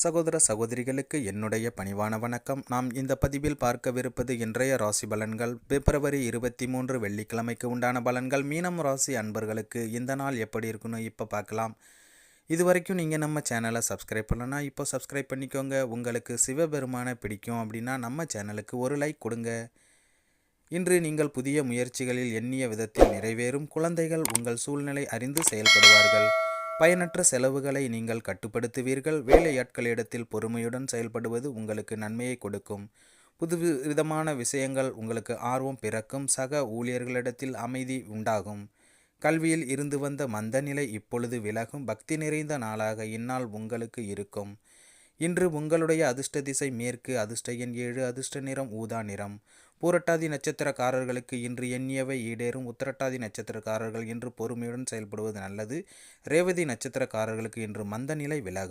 சகோதர சகோதரிகளுக்கு என்னுடைய பணிவான வணக்கம். நாம் இந்த பதிவில் பார்க்கவிருப்பது இன்றைய ராசி பலன்கள். பிப்ரவரி இருபத்தி மூன்று வெள்ளிக்கிழமைக்கு உண்டான பலன்கள். மீனம் ராசி அன்பர்களுக்கு இந்த நாள் எப்படி இருக்குன்னு இப்போ பார்க்கலாம். இது வரைக்கும் நீங்கள் நம்ம சேனலை சப்ஸ்கிரைப் பண்ணலன்னா இப்போ சப்ஸ்கிரைப் பண்ணிக்கோங்க. உங்களுக்கு சிவபெருமானை பிடிக்கும் அப்படின்னா நம்ம சேனலுக்கு ஒரு லைக் கொடுங்க. இன்று நீங்கள் புதிய முயற்சிகளில் எண்ணிய விதத்தில் நிறைவேறும் குழந்தைகள் உங்கள் சூழ்நிலை அறிந்து செயல்படுவார்கள். பயனற்ற செலவுகளை நீங்கள் கட்டுப்படுத்துவீர்கள். வேலையாட்களிடத்தில் பொறுமையுடன் செயல்படுவது உங்களுக்கு நன்மையை கொடுக்கும். புது விதமான விஷயங்கள் உங்களுக்கு ஆர்வம் பிறக்கும். சக ஊழியர்களிடத்தில் அமைதி உண்டாகும். கல்வியில் இருந்து வந்த மந்த நிலை இப்பொழுது விலகும். பக்தி நிறைந்த நாளாக இந்நாள் உங்களுக்கு இருக்கும். இன்று உங்களுடைய அதிர்ஷ்ட திசை மேற்கு அதிர்ஷ்ட எண் ஏழு அதிர்ஷ்ட நிறம் ஊதா நிறம். பூரட்டாதி நட்சத்திரக்காரர்களுக்கு இன்று எண்ணியவை ஈடேறும். உத்திரட்டாதி நட்சத்திரக்காரர்கள் இன்று பொறுமையுடன் செயல்படுவது நல்லது. ரேவதி நட்சத்திரக்காரர்களுக்கு இன்று மந்த நிலை விலகும்.